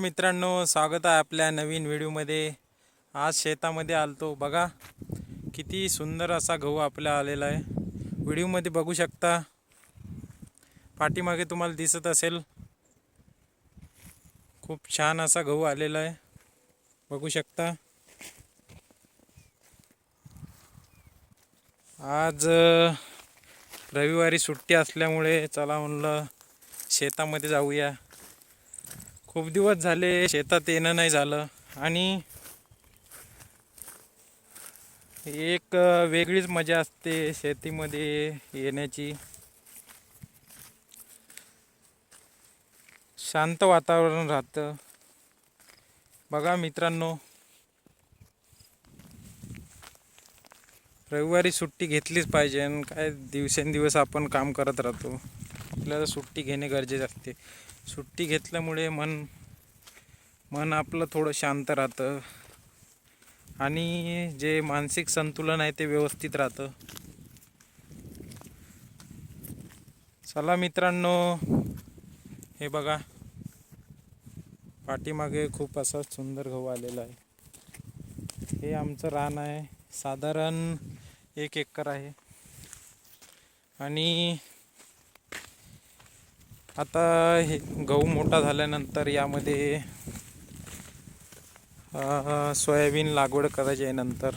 मित्रांनो स्वागत आहे आपल्या नवीन व्हिडिओमध्ये. आज शेतामध्ये आलतो. बघा किती सुंदर असा गहू आपला आलेला आहे. व्हिडिओमध्ये बघू शकता. पाठीमागे तुम्हाला दिसत असेल. खूप छान असा गहू आलेला आहे. बघू शकता. आज रविवारी सुट्टी असल्यामुळे चला म्हणलं शेतामध्ये जाऊया. खूप दिवस झाले शेतात येणं नाही झालं. आणि एक वेगळीच मजा असते शेतीमध्ये येण्याची. शांत वातावरण राहतं. बघा मित्रांनो रविवारी सुट्टी घेतलीच पाहिजे आणि काय दिवसेंदिवस आपण काम करत राहतो. आपल्याला सुट्टी घेणे गरजेचे असते. सुट्टी घेतल्यामुळे मन मन आपलं थोडं शांत राहतं. आणि जे मानसिक संतुलन आहे ते व्यवस्थित राहतं. चला मित्रांनो हे बघा. पाठीमागे खूप असा सुंदर गहू आलेला आहे. हे आमचं रान आहे. साधारण एक एकर आहे. आणि आता हे गहू मोठा झाल्यानंतर यामध्ये सोयाबीन लागवड करायची आहे नंतर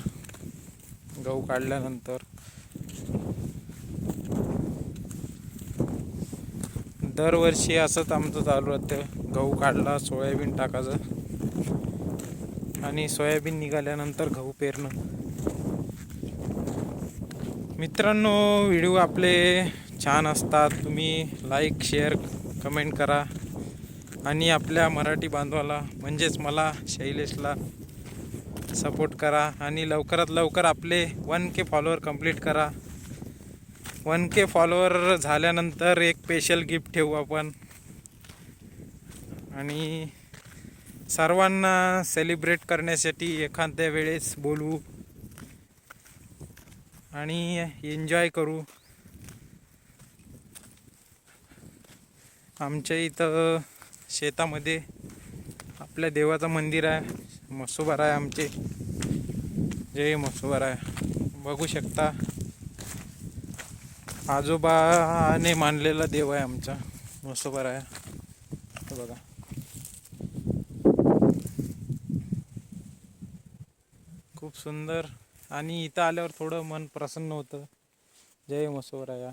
गहू काढल्यानंतर. दरवर्षी असंच आमचं चालू राहतं गहू काढला सोयाबीन टाकायचं. आणि सोयाबीन निघाल्यानंतर गहू पेरणं. मित्रांनो व्हिडिओ आपले छान असतात. तुम्ही लाईक शेअर कमेंट करा. आणि आपल्या मराठी बांधवाला म्हणजेच मला शैलेशला सपोर्ट करा. आणि लवकरात लवकर आपले वन के फॉलोअर कंप्लीट करा. वन के फॉलोअर झाल्यानंतर एक स्पेशल गिफ्ट ठेवू आपण. आणि सर्वांना सेलिब्रेट करण्यासाठी एखाद्या वेळेस बोलवू. आणि एन्जॉय करू. आमच्या इथं शेतामध्ये आपल्या देवाचं मंदिर आहे. मसोबार आहे आमचे. जय मसोबार आहे. बघू शकता. आजोबाने मानलेला देव आहे आमचा. मसोबार आहे. बघा. खूप सुंदर. आणि इथं आल्यावर थोडं मन प्रसन्न होतं. जय मसोबराया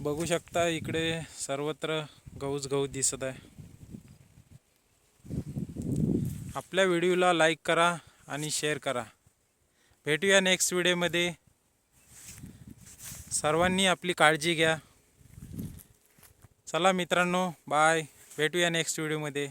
बघू शकता इकडे सर्वत्र गहूच गहू दिसत आहे. आपल्या व्हिडिओला लाईक करा आणि शेअर करा. भेटूया नेक्स्ट व्हिडिओमध्ये सर्वांनी आपली काळजी घ्या. चला मित्रांनो बाय भेटूया नेक्स्ट व्हिडिओमध्ये